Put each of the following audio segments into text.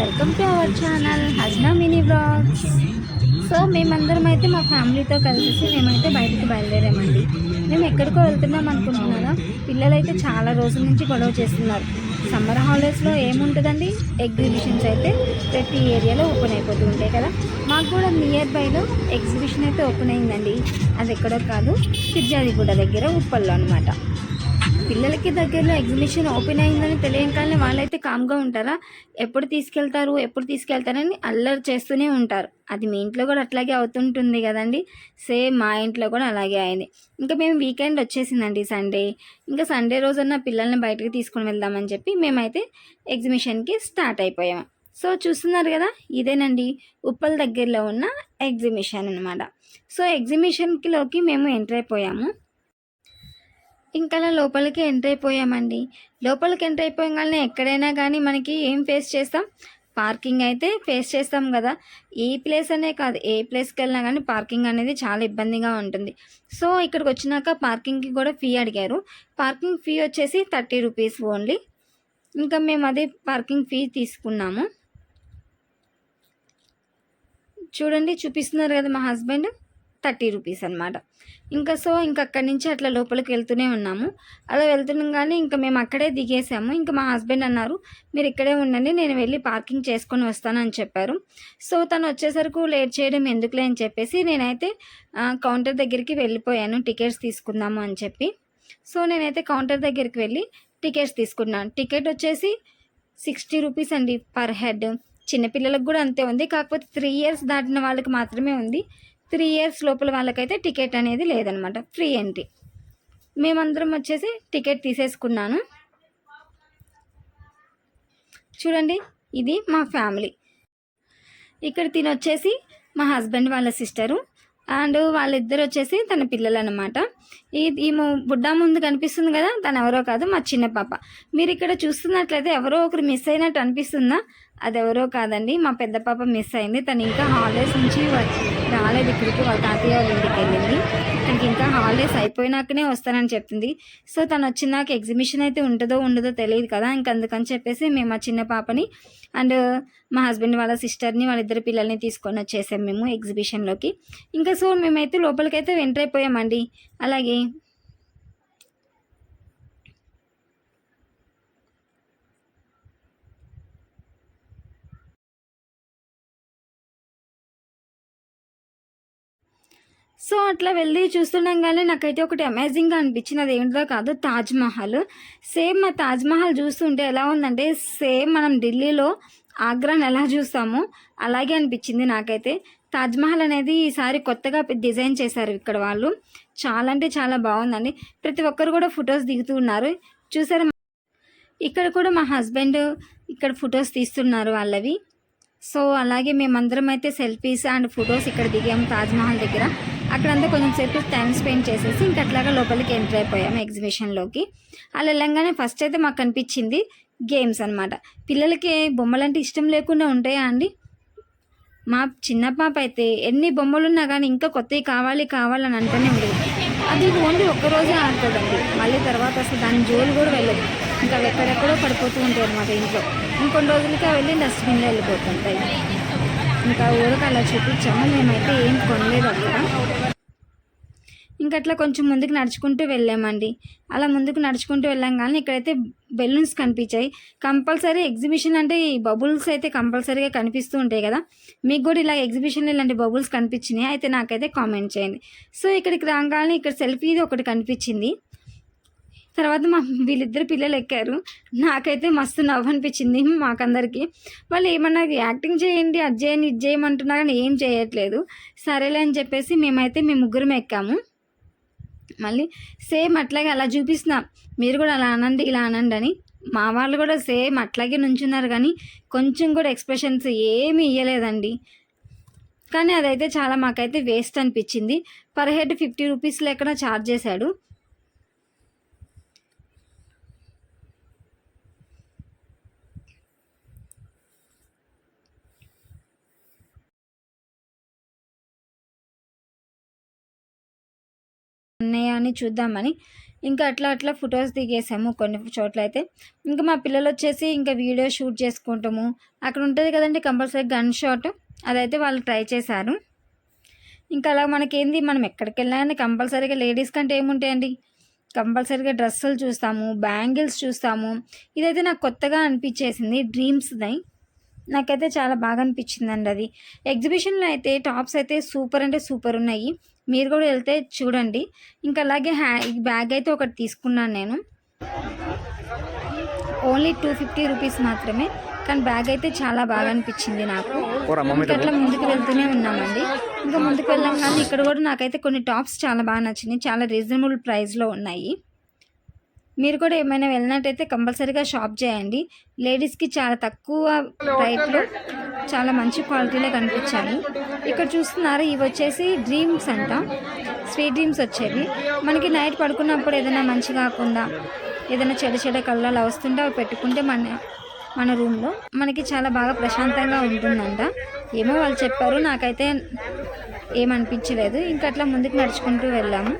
Welcome to our channel హజ్నా mini blogs so మేమందరం అయితే మా ఫ్యామిలీతో కలిసి మేమైతే బయటికి బయలుదేరామండి. మేము ఎక్కడికో వెళ్తున్నాం అనుకుంటున్నారా? పిల్లలైతే చాలా రోజుల నుంచి గొడవ చేస్తున్నారు. సమ్మర్ హాలిడేస్లో ఏముంటుందండి? ఎగ్జిబిషన్స్ అయితే ప్రతి ఏరియాలో ఓపెన్ అయిపోతూ ఉంటాయి కదా? మాకు కూడా నియర్ బైలో ఎగ్జిబిషన్ అయితే ఓపెన్ అయిందండి. అది ఎక్కడో కాదు ఫిర్జాదిగూడ దగ్గర ఉప్పల్లో అనమాట పిల్లలకి దగ్గరలో ఎగ్జిబిషన్ ఓపెన్ అయిందని తెలియకాలని వాళ్ళైతే కామ్గా ఉంటారా? ఎప్పుడు తీసుకెళ్తారు? ఎప్పుడు తీసుకెళ్తారని అల్లరి చేస్తూనే ఉంటారు. అది మీ ఇంట్లో కూడా అట్లాగే అవుతుంటుంది కదండి. సేమ్ మా ఇంట్లో కూడా అలాగే అయింది. ఇంకా మేము వీకెండ్ వచ్చేసిందండి సండే. ఇంకా సండే రోజున పిల్లల్ని బయటకు తీసుకుని వెళ్దామని చెప్పి మేమైతే ఎగ్జిబిషన్కి స్టార్ట్ అయిపోయాము సో చూస్తున్నారు కదా ఇదేనండి. ఉప్పల్ దగ్గరలో ఉన్న ఎగ్జిబిషన్ అనమాట సో ఎగ్జిబిషన్కిలోకి మేము ఎంటర్ అయిపోయాము. ఇంకా అలా లోపలికి ఎంటర్ అయిపోయామండి. లోపలికి ఎంటర్ అయిపోయాగానే ఎక్కడైనా కానీ మనకి ఏం ఫేస్ చేస్తాం? పార్కింగ్ అయితే ఫేస్ చేస్తాం కదా. ఈ ప్లేస్ అనే కాదు ఏ ప్లేస్కి వెళ్ళినా కానీ పార్కింగ్ అనేది చాలా ఇబ్బందిగా ఉంటుంది. సో ఇక్కడికి వచ్చినాక పార్కింగ్కి కూడా ఫీ అడిగారు. పార్కింగ్ ఫీ వచ్చేసి థర్టీ రూపీస్ ఓన్లీ. ఇంకా మేము అదే పార్కింగ్ ఫీ తీసుకున్నాము. చూడండి చూపిస్తున్నారు కదా మా హస్బెండ్. థర్టీ రూపీస్ అనమాట ఇంకా సో ఇంకా అక్కడి నుంచి అట్లా లోపలికి వెళ్తూనే ఉన్నాము. అలా వెళ్తున్నాం కానీ ఇంకా మేము అక్కడే దిగేసాము. ఇంకా మా హస్బెండ్ అన్నారు మీరు ఇక్కడే ఉండండి నేను వెళ్ళి పార్కింగ్ చేసుకొని వస్తానని చెప్పారు. సో తను వచ్చేసరికి లేట్ చేయడం ఎందుకులే అని చెప్పేసి నేనైతే కౌంటర్ దగ్గరికి వెళ్ళిపోయాను టికెట్స్ తీసుకుందాము అని చెప్పి. సో నేనైతే కౌంటర్ దగ్గరికి వెళ్ళి టికెట్స్ తీసుకున్నాను. టికెట్ వచ్చేసి సిక్స్టీ రూపీస్ అండి పర్ హెడ్. చిన్నపిల్లలకు కూడా అంతే ఉంది. కాకపోతే త్రీ ఇయర్స్ దాటిన వాళ్ళకి మాత్రమే ఉంది. త్రీ ఇయర్స్ లోపల వాళ్ళకైతే టికెట్ అనేది లేదనమాట. Free entry. మేమందరం వచ్చేసి టికెట్ తీసేసుకున్నాను. చూడండి ఇది మా ఫ్యామిలీ. ఇక్కడ తినొచ్చేసి మా హస్బెండ్ వాళ్ళ సిస్టరు అండ్ వాళ్ళిద్దరు వచ్చేసి తన పిల్లలు అనమాట ఈ బుడ్డ ముందు కనిపిస్తుంది కదా తను ఎవరో కాదు మా చిన్న పాప. మీరు ఇక్కడ చూస్తున్నట్లయితే ఎవరో ఒకరు మిస్ అయినట్టు అనిపిస్తుందా? అది ఎవరో కాదండి మా పెద్ద పాప మిస్ అయింది. తను ఇంకా హాలిడేస్ నుంచి రాలేదు ఇక్కడికి వాళ్ళ తాతయ్య వాళ్ళ ఇంటికి వెళ్ళింది. తనకి ఇంకా హాలిడేస్ అయిపోయినాకనే వస్తానని చెప్తుంది సో తను వచ్చినాక ఎగ్జిబిషన్ అయితే ఉంటుందో ఉండదో తెలియదు కదా ఇంక అందుకని చెప్పేసి మేము ఆ చిన్న పాపని అండ్ మా హస్బెండ్ వాళ్ళ సిస్టర్ని వాళ్ళిద్దరు పిల్లల్ని తీసుకొని వచ్చేసాం మేము ఎగ్జిబిషన్లోకి ఇంకా సో మేమైతే లోపలికైతే ఎంటర్ అయిపోయామండి. అలాగే సో అట్లా వెళ్ళి చూస్తుండగానే నాకైతే ఒకటి అమేజింగ్గా అనిపించింది ఏంటో కాదు తాజ్మహల్ సేమ్ మా తాజ్మహల్ చూస్తుంటే ఎలా ఉందంటే సేమ్ మనం ఢిల్లీలో ఆగ్రాని ఎలా చూస్తామో అలాగే అనిపించింది నాకైతే. తాజ్మహల్ అనేది ఈసారి కొత్తగా డిజైన్ చేశారు ఇక్కడ వాళ్ళు. చాలా అంటే చాలా బాగుందండి. ప్రతి ఒక్కరు కూడా ఫొటోస్ దిగుతూ ఉన్నారు. చూసారు? ఇక్కడ కూడా మా హస్బెండ్ ఇక్కడ ఫొటోస్ తీస్తున్నారు వాళ్ళవి. సో అలాగే మేమందరం అయితే సెల్ఫీస్ అండ్ ఫొటోస్ ఇక్కడ దిగాము తాజ్మహల్ దగ్గర. అక్కడంతా కొంచెం సేపు టైం స్పెండ్ చేసేసి ఇంకా అట్లాగా లోపలికి ఎంటర్ అయిపోయాము ఎగ్జిబిషన్లోకి అలా వెళ్ళంగానే ఫస్ట్ అయితే మాకు కనిపించింది గేమ్స్ అనమాట పిల్లలకి బొమ్మలంటే ఇష్టం లేకుండా ఉంటాయా అండి? మా చిన్న పాప అయితే ఎన్ని బొమ్మలు ఉన్నా కానీ ఇంకా కొత్తవి కావాలి కావాలని అంటూనే ఉండేది. అది ఓన్లీ ఒక్కరోజే ఆడుతుందండి. మళ్ళీ తర్వాత అసలు దాని జోలు కూడా వెళ్ళదు. ఇంకా ఎక్కడెక్కడో పడిపోతూ ఉంటాయి అనమాట ఇంట్లో. ఇంకొన్ని రోజులకి వెళ్ళి డస్ట్బిన్లో వెళ్ళిపోతుంటాయి. ఇంకా ఊరకు అలా చూపించాము. మేమైతే ఏం కొనలేదు అక్కడ. ఇంకా అట్లా కొంచెం ముందుకు నడుచుకుంటూ వెళ్ళామండి. అలా ముందుకు నడుచుకుంటూ వెళ్ళాం కానీ ఇక్కడైతే బెలూన్స్ కనిపించాయి. కంపల్సరీ ఎగ్జిబిషన్ అంటే ఈ బబుల్స్ అయితే కంపల్సరీగా కనిపిస్తూ ఉంటాయి కదా. మీకు కూడా ఇలా ఎగ్జిబిషన్లో ఇలాంటి బబుల్స్ కనిపించినాయి. అయితే నాకైతే కామెంట్ చేయండి. సో ఇక్కడికి రాగానే ఇక్కడ సెల్ఫీది ఒకటి కనిపించింది. తర్వాత మా వీళ్ళిద్దరు పిల్లలు ఎక్కారు. నాకైతే మస్తు నవ్వు అనిపించింది మాకందరికీ. వాళ్ళు ఏమన్నా యాక్టింగ్ చేయండి అది చేయండి ఇది చేయమంటున్నా కానీ ఏం చేయట్లేదు. సరేలే అని చెప్పేసి మేమైతే మేము ముగ్గురం ఎక్కాము. మళ్ళీ సేమ్ అట్లాగే అలా చూపిస్తున్నాం. మీరు కూడా అలా అనండి ఇలా అనండి అని. మా వాళ్ళు కూడా సేమ్ అట్లాగే నుంచున్నారు కానీ కొంచెం కూడా ఎక్స్ప్రెషన్స్ ఏమీ ఇవ్వలేదండి కానీ అదైతే చాలా మాకైతే వేస్ట్ అనిపించింది. పర్ హెడ్ ఫిఫ్టీ రూపీస్ లెక్కన ఛార్జ్ చేశాడు. అని చూద్దామని ఇంకా అట్లా అట్లా ఫొటోస్ దిగేసాము కొన్ని చోట్ల అయితే. ఇంకా మా పిల్లలు వచ్చేసి ఇంకా వీడియో షూట్ చేసుకుంటాము. అక్కడ ఉంటుంది కదండి కంపల్సరీ గన్ షాట్. అదైతే వాళ్ళు ట్రై చేశారు. ఇంకా అలా మనకేంది? మనం ఎక్కడికి వెళ్ళినా కంపల్సరీగా లేడీస్ కంటే ఏముంటాయండి? కంపల్సరీగా డ్రెస్సులు చూస్తాము బ్యాంగిల్స్ చూస్తాము. ఇదైతే నాకు కొత్తగా అనిపించేసింది డ్రీమ్స్ది. నాకైతే చాలా బాగా అనిపించిందండి అది. ఎగ్జిబిషన్లో అయితే టాప్స్ అయితే సూపర్ అంటే సూపర్ ఉన్నాయి. మీరు కూడా వెళ్తే చూడండి. ఇంకా అలాగే హ్యా ఈ బ్యాగ్ అయితే ఒకటి తీసుకున్నాను నేను. ఓన్లీ టూ ఫిఫ్టీ రూపీస్ మాత్రమే. కానీ బ్యాగ్ అయితే చాలా బాగా అనిపించింది నాకు. అట్లా ముందుకు వెళ్తూనే ఉన్నామండి. ఇంకా ముందుకు వెళ్ళాం కానీ ఇక్కడ కూడా నాకైతే కొన్ని టాప్స్ చాలా బాగా నచ్చినాయి. చాలా రీజనబుల్ ప్రైస్లో ఉన్నాయి. మీరు కూడా ఏమైనా వెళ్ళినట్టయితే కంపల్సరీగా షాప్ చేయండి. లేడీస్కి చాలా తక్కువ రేట్లో. చాలా మంచి క్వాలిటీలో కనిపించాయి. ఇక్కడ చూస్తున్నారు ఇవి వచ్చేసి డ్రీమ్స్ అంట. స్వీట్ డ్రీమ్స్ వచ్చేవి. మనకి నైట్ పడుకున్నప్పుడు ఏదైనా మంచి కాకుండా ఏదైనా చెడు చెడ కళ్ళు అలా వస్తుంటే అవి పెట్టుకుంటే మన మన రూమ్లో మనకి చాలా బాగా ప్రశాంతంగా ఉంటుందంట. ఏమో వాళ్ళు చెప్పారు నాకైతే ఏమనిపించలేదు. ఇంకా అట్లా ముందుకు నడుచుకుంటూ వెళ్ళాము.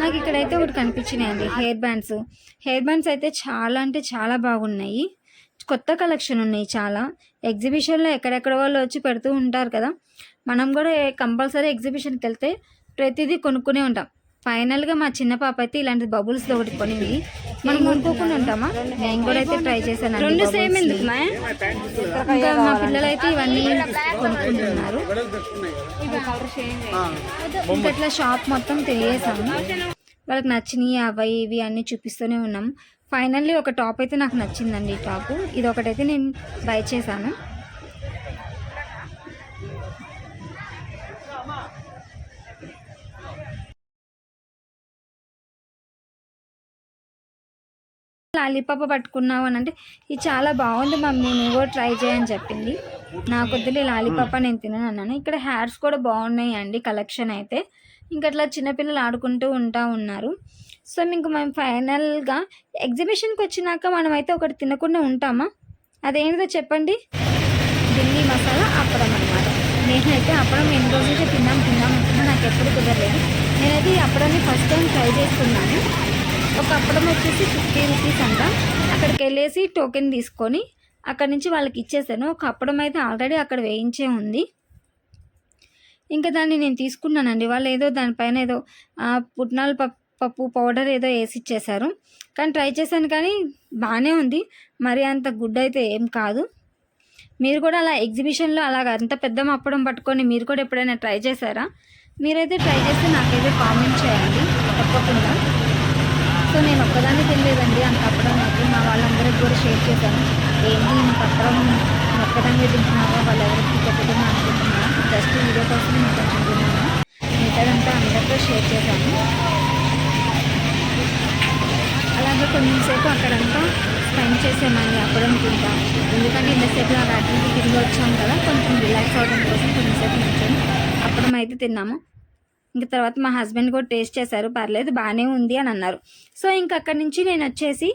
నాకు ఇక్కడైతే ఒకటి కనిపించినాయండి హెయిర్ బ్యాండ్స్. హెయిర్ బ్యాండ్స్ అయితే చాలా అంటే చాలా బాగున్నాయి. కొత్త కలెక్షన్ ఉన్నాయి చాలా. ఎగ్జిబిషన్లో ఎక్కడెక్కడ వాళ్ళు వచ్చి పెడుతూ ఉంటారు కదా. మనం కూడా కంపల్సరీ ఎగ్జిబిషన్కి వెళ్తే ప్రతిదీ కొనుక్కునే ఉంటాం. ఫైనల్గా మా చిన్న పాప అయితే ఇలాంటి బబుల్స్ ఒకటి కొనింది. మనం కొనుక్కోకుండా ఉంటామా? నేను కూడా అయితే ట్రై చేశాను రెండు సేమ్ ఎందుకు ఇంకా మా పిల్లలు అయితే ఇవన్నీ కొనుక్కుంటున్నారు. ఇంకా ఇట్లా షాప్ మొత్తం తిరిగేసాము. వాళ్ళకి నచ్చినవి అవి ఇవి అన్నీ చూపిస్తూనే ఉన్నాం. ఫైనల్లీ ఒక టాప్ అయితే నాకు నచ్చిందండి ఈ టాప్. ఇది ఒకటైతే నేను బై చేశాను. లాలీపాప పట్టుకున్నావు అని అంటే ఇది చాలా బాగుంది మమ్మీ నువ్వు కూడా ట్రై చేయని చెప్పింది. నాకు వద్దులే లాలీపాప నేను తినను అన్నాను. ఇక్కడ హ్యార్స్ కూడా బాగున్నాయి అండి కలెక్షన్ అయితే. ఇంకా అట్లా చిన్నపిల్లలు ఆడుకుంటూ ఉంటా ఉన్నారు. సో ఇంక మేము ఫైనల్గా ఎగ్జిబిషన్కి వచ్చినాక మనమైతే ఒకటి తినకుండా ఉంటామా? అదేంటిదో చెప్పండి. ఢిల్లీ మసాలా అప్పడం అనమాట నేనైతే అప్పడం ఎన్ని రోజుల నుంచి తిన్నాం తిన్నాం అంటున్నా నాకు ఎప్పుడు కుదరలేదు. నేనైతే ఈ అప్పడాన్ని ఫస్ట్ టైం ట్రై చేస్తున్నాను. ఒక అప్పడం వచ్చేసి ఫిఫ్టీ రూపీస్ అంట. అక్కడికి వెళ్ళేసి టోకెన్ తీసుకొని అక్కడ నుంచి వాళ్ళకి ఇచ్చేసాను. ఒక అప్పడం అయితే ఆల్రెడీ అక్కడ వేయించే ఉంది. ఇంకా దాన్ని నేను తీసుకున్నానండి. వాళ్ళు ఏదో దానిపైన ఏదో పుట్నాలు పుట్నాల పప్పు పప్పు పౌడర్ ఏదో వేసి ఇచ్చేసారు కానీ ట్రై చేశాను కానీ బాగానే ఉంది. మరి అంత గుడ్ అయితే ఏం కాదు. మీరు కూడా అలా ఎగ్జిబిషన్లో అలాగ అంత పెద్ద అప్పడం పట్టుకొని మీరు కూడా ఎప్పుడైనా ట్రై చేశారా? మీరైతే ట్రై చేస్తే నాకైతే కామెంట్ చేయండి తప్పకుండా. సో నేను ఒక్కదాన్ని తెలియదండి అంత అప్పడం నాకు మా వాళ్ళందరికీ కూడా షేర్ చేశాను. ఏంటి పత్రం అప్పడం ఒక్కదాన్ని వాళ్ళు ఎవరికి చెప్పకుండా అనుకుంటున్నాను జస్ట్ వీడియో కోసం నేను కొంచెం మిగతాదంతా అందరితో షేర్ చేశాను. అలాగే కొంచెంసేపు అక్కడంతా స్పెండ్ చేసేమని అప్పుడు తింటా ఎందుకంటే ఇంతసేపు రాత్రికి తిరిగి వచ్చాం కదా కొంచెం రిలాక్స్ అవ్వడం కోసం కొంచెంసేపు నిల్చొని అప్పడం అయితే తిన్నాము. ఇంకా తర్వాత మా హస్బెండ్ కూడా టేస్ట్ చేశారు. పర్లేదు బాగానే ఉంది అని అన్నారు. సో ఇంకా అక్కడి నుంచి నేను వచ్చేసి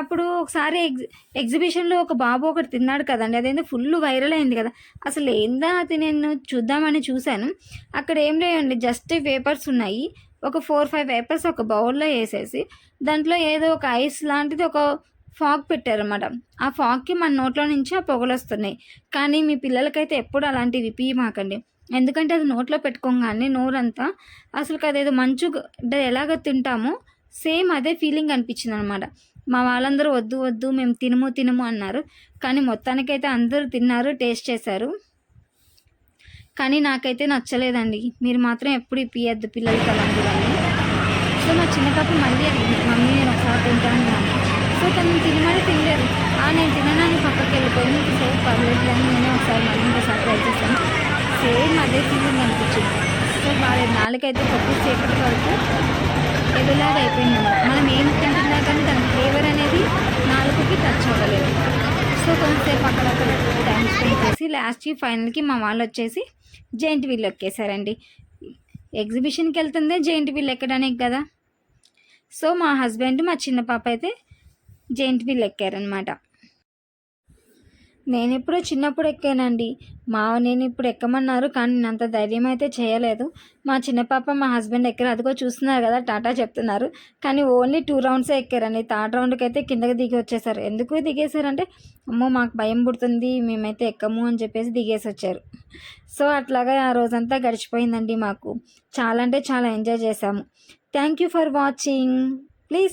అప్పుడు ఒకసారి ఎగ్జి ఎగ్జిబిషన్లో ఒక బాబు ఒకటి తిన్నాడు కదండి. అదేందో ఫుల్ వైరల్ అయింది కదా. అసలు ఏందా అది నేను చూద్దామని చూశాను. అక్కడ ఏం లేవండి జస్ట్ పేపర్స్ ఉన్నాయి. ఒక ఫోర్ ఫైవ్ పేపర్స్ ఒక బౌల్లో వేసేసి దాంట్లో ఏదో ఒక ఐస్ లాంటిది ఒక ఫాగ్ పెట్టారన్నమాట. ఆ ఫాగ్కి మన నోట్లో నుంచి ఆ పొగలు వస్తున్నాయి. కానీ మీ పిల్లలకైతే ఎప్పుడు అలాంటివి మాకండి ఎందుకంటే అది నోట్లో పెట్టుకోగానే నోరంతా అసలు అదేదో మంచు ఎలాగ తింటామో సేమ్ అదే ఫీలింగ్ అనిపించింది అనమాట మా వాళ్ళందరూ వద్దు వద్దు మేము తినము తినము అన్నారు. కానీ మొత్తానికైతే అందరూ తిన్నారు టేస్ట్ చేశారు. కానీ నాకైతే నచ్చలేదండి. మీరు మాత్రం ఎప్పుడు ఇప్పియద్దు పిల్లలకి అలాంటివన్నీ సో మా చిన్న పాప మళ్ళీ అడిగింది మమ్మీ నేను ఒకసారి తింటాను సో తను తినమని తినలేదు. నేను తినడానికి పక్కకి వెళ్ళిపోయింది సేపు సేమ్ పర్లేదు అని నేనే ఒకసారి మళ్ళీ ఇంకోసారి ట్రై చేశాను సేమ్ అదే ఫీలింగ్ అనిపించింది. సో వాళ్ళ నాలుగైతే కొద్దిసేపటి వరకు ఎదులాగా అయిపోయింది మనం ఏం తింటున్నా కానీ దాని ఫ్లేవర్ అనేది నాలుగుకి టచ్ అవ్వలేదు. సో కొంతసేపు అక్కడ టైం స్పెండ్ చేసి లాస్ట్కి ఫైనల్కి మా వాళ్ళు వచ్చేసి జైంట్ వీల్ ఎక్కేసారండి ఎగ్జిబిషన్కి వెళ్తుందే జైంట్ వీల్ ఎక్కడానికి కదా. సో మా హస్బెండ్ మా చిన్న పాప అయితే జైంట్ వీల్ ఎక్కారనమాట నేను ఎప్పుడో చిన్నప్పుడు ఎక్కానండి. మా నేను ఇప్పుడు ఎక్కమన్నారు కానీ నేను అంత ధైర్యం అయితే చేయలేదు. మా చిన్న పాప మా హస్బెండ్ ఎక్కారు. అదిగో చూస్తున్నారు కదా టాటా చెప్తున్నారు. కానీ ఓన్లీ టూ రౌండ్సే ఎక్కారండి. థర్డ్ రౌండ్కి అయితే కిందకి దిగి వచ్చేసారు. ఎందుకు దిగేశారంటే అమ్మో మాకు భయం పుడుతుంది మేమైతే ఎక్కము అని చెప్పేసి దిగేసి వచ్చారు. సో అట్లాగా ఆ రోజంతా గడిచిపోయిందండి మాకు. చాలా అంటే చాలా ఎంజాయ్ చేశాము. Thank you for watching. Please